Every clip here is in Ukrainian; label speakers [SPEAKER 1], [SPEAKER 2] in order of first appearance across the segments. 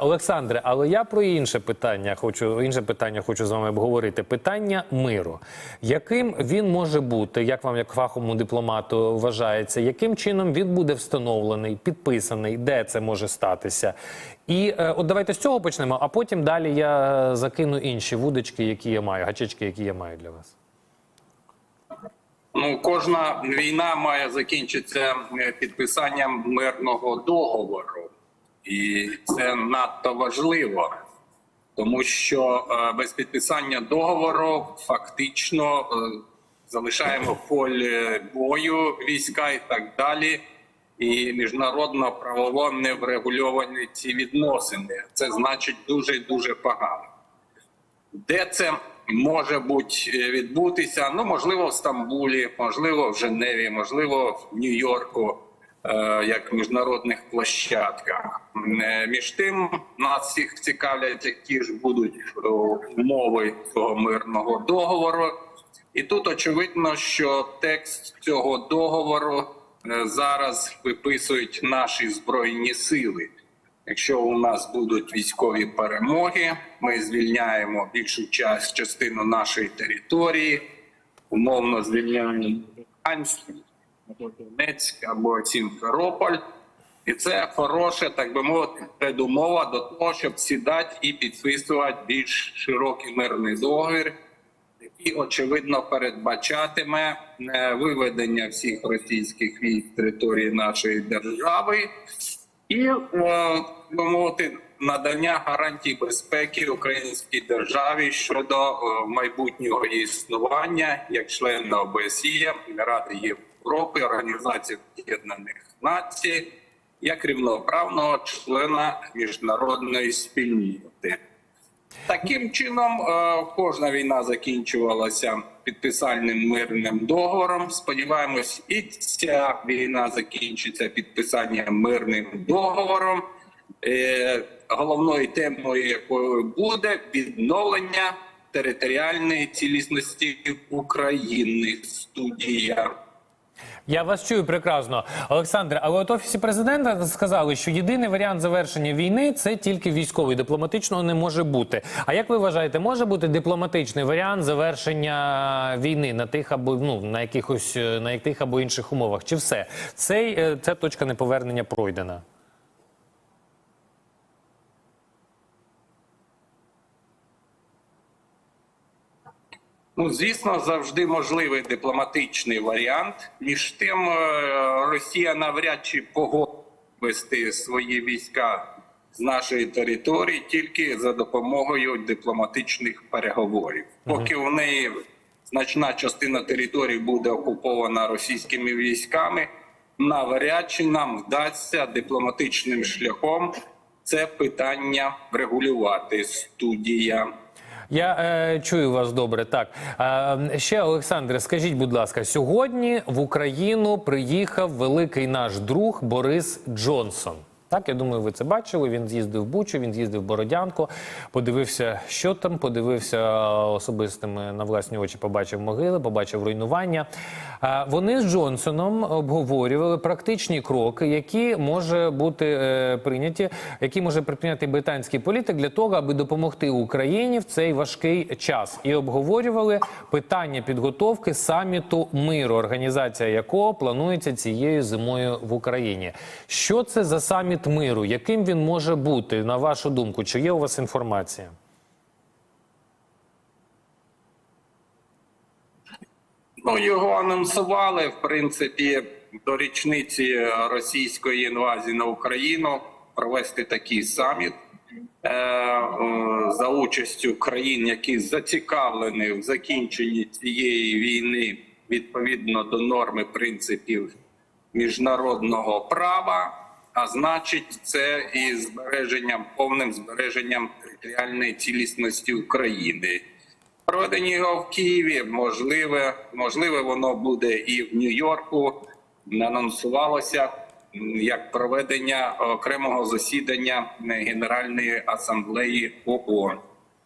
[SPEAKER 1] Олександре, але я про інше питання хочу інше питання хочу з вами обговорити. Питання миру. Яким він може бути, як вам, як фаховому дипломату, вважається, яким чином він буде встановлений, підписаний, де це може статися? І е, от давайте з цього почнемо, а потім далі я закину інші вудочки, які я маю, гачечки, які я маю для вас.
[SPEAKER 2] Ну, кожна війна має закінчитися е, підписанням мирного договору, і це надто важливо, тому що е, без підписання договору фактично е, залишаємо в полі бою війська і так далі. І міжнародно правово не врегульовані ці відносини. Це значить дуже дуже погано. Де це може бути е, відбутися? Ну можливо, в Стамбулі, можливо, в Женеві, можливо, в Нью-Йорку, як міжнародних площадках. Е, Між тим, нас всіх цікавлять, які ж будуть е, умови цього мирного договору. І тут очевидно, що текст цього договору е, зараз виписують наші збройні сили. Якщо у нас будуть військові перемоги, ми звільняємо більшу час, частину нашої території, умовно звільняємо або Донецьк або Сімферополь. І це хороша, так би мовити, передумова до того, щоб сідати і підписувати більш широкий мирний договір, який очевидно передбачатиме е, виведення всіх російських військ з території нашої держави і е, би мовити надання гарантій безпеки українській державі щодо е, майбутнього існування як члена ОБСЄ, Ради Європи, Організації Об'єднаних Націй, як рівноправного члена міжнародної спільноти. Таким чином, е, кожна війна закінчувалася підписальним мирним договором. Сподіваємось, і ця війна закінчиться підписанням мирним договором. Е, Головною темою якою буде відновлення територіальної цілісності України. Студія.
[SPEAKER 1] Я вас чую прекрасно, Олександре. Але от офісі президента сказали, що єдиний варіант завершення війни це тільки військовий. Дипломатичного не може бути. А як ви вважаєте, може бути дипломатичний варіант завершення війни на тих або ну на якихось е, на яких або інших умовах? Чи все цей е, ця точка неповернення пройдена?
[SPEAKER 2] Ну, звісно, завжди можливий дипломатичний варіант. Між тим, е, Росія навряд чи погодить свої війська з нашої території тільки за допомогою дипломатичних переговорів. Поки в неї значна частина території буде окупована російськими військами, навряд чи нам вдасться дипломатичним шляхом це питання врегулювати. Студія.
[SPEAKER 1] Я е, чую вас добре. Так е, ще Олександре, скажіть, будь ласка, сьогодні в Україну приїхав великий наш друг Борис Джонсон. Так, я думаю, ви це бачили. Він з'їздив в Бучу, він з'їздив в Бородянку, подивився, що там, подивився особистими на власні очі, побачив могили, побачив руйнування. Е, Вони з Джонсоном обговорювали практичні кроки, які може бути е, прийняті, які може прийняти британський політик для того, аби допомогти Україні в цей важкий час, і обговорювали питання підготовки саміту миру, організація якого планується цією зимою в Україні. Що це за саміт миру? Яким він може бути, на вашу думку? Чи є у вас інформація?
[SPEAKER 2] Ну, його анонсували в принципі до річниці російської інвазії на Україну провести такий саміт е, е, за участю країн, які зацікавлені в закінченні цієї війни відповідно до норми принципів міжнародного права. А значить, це і збереженням повним збереженням територіальної цілісності України. Проведення його в Києві можливе, можливе, воно буде і в Нью-Йорку. Анонсувалося як проведення окремого засідання Генеральної асамблеї ООН.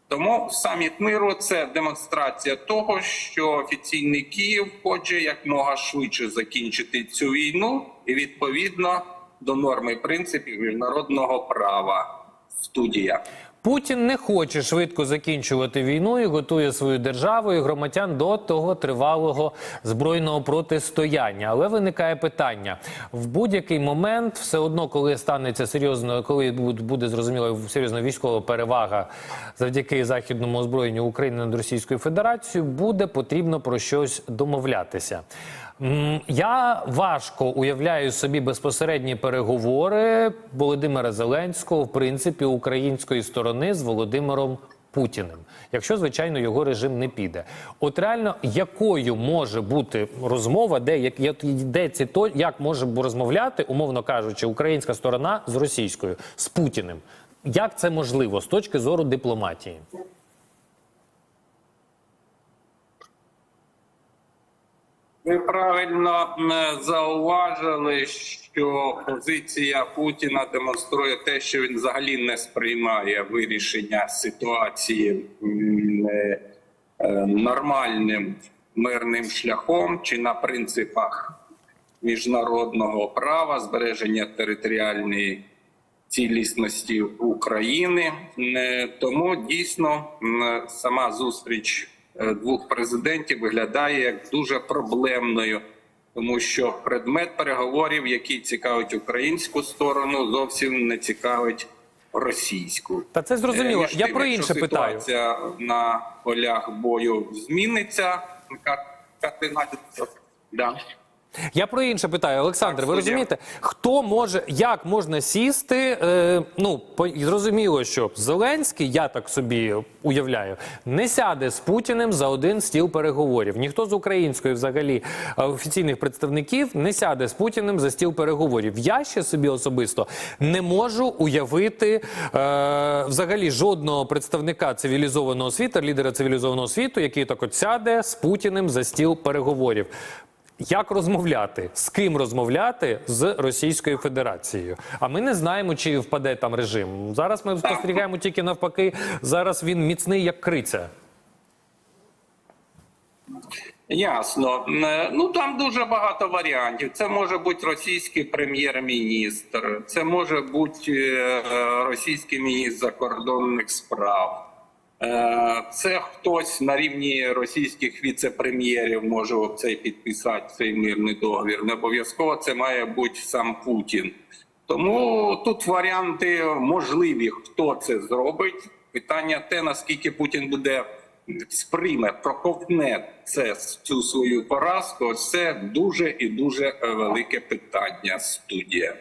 [SPEAKER 2] Тому саміт миру це демонстрація того, що офіційний Київ хоче якмога швидше закінчити цю війну і відповідно до норми принципів міжнародного права. Студія.
[SPEAKER 1] Путін не хоче швидко закінчувати війну і готує свою державу і громадян до того тривалого збройного протистояння. Але виникає питання в будь-який момент, все одно, коли станеться серйозно, коли буде зрозуміло серйозна військова перевага завдяки західному озброєнню України над Російською Федерацією, буде потрібно про щось домовлятися. Я важко уявляю собі безпосередні переговори Володимира Зеленського, в принципі, української сторони з Володимиром Путіним, якщо звичайно його режим не піде. От реально, якою може бути розмова, де як- де ці то як може розмовляти, умовно кажучи, українська сторона з російською з Путіним? Як це можливо з точки зору дипломатії?
[SPEAKER 2] Ви правильно зауважили, що позиція Путіна демонструє те, що він взагалі не сприймає вирішення ситуації е, е, нормальним мирним шляхом чи на принципах міжнародного права, збереження територіальної цілісності України. Е, Тому дійсно сама зустріч двох президентів виглядає як дуже проблемною, тому що предмет переговорів, який цікавить українську сторону, зовсім не цікавить російську.
[SPEAKER 1] Та це зрозуміло.
[SPEAKER 2] Е,
[SPEAKER 1] Я про інше питаю.
[SPEAKER 2] Ситуація на полях бою зміниться. Да.
[SPEAKER 1] Я про інше питаю, Олександр.
[SPEAKER 2] Так,
[SPEAKER 1] ви розумієте, хто може, як можна сісти? Е, ну по- зрозуміло, що Зеленський, я так собі уявляю, не сяде з Путіним за один стіл переговорів. Ніхто з української, взагалі, е, офіційних представників не сяде з Путіним за стіл переговорів. Я ще собі особисто не можу уявити е, взагалі жодного представника цивілізованого світу, лідера цивілізованого світу, який так от сяде з Путіним за стіл переговорів. Як розмовляти? З ким розмовляти з Російською Федерацією? А ми не знаємо, чи впаде там режим. Зараз ми спостерігаємо тільки навпаки. Зараз він міцний як криця.
[SPEAKER 2] Ясно. Е, Ну там дуже багато варіантів. Це може бути російський прем'єр-міністр, це може бути е, російський міністр закордонних справ. Е, Це хтось на рівні російських віце-прем'єрів може цей підписати цей мирний договір. Не обов'язково це має бути сам Путін. Тому тут варіанти можливі, хто це зробить. Питання те, наскільки Путін буде сприйме, проковтне це цю свою поразку. Це дуже і дуже е, велике питання. Студія.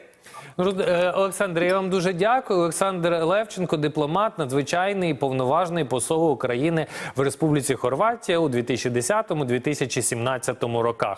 [SPEAKER 1] Ну, е, Олександр, я вам дуже дякую. Олександр Левченко, дипломат, надзвичайний повноважний посол України в Республіці Хорватія у 2010-2017 роках.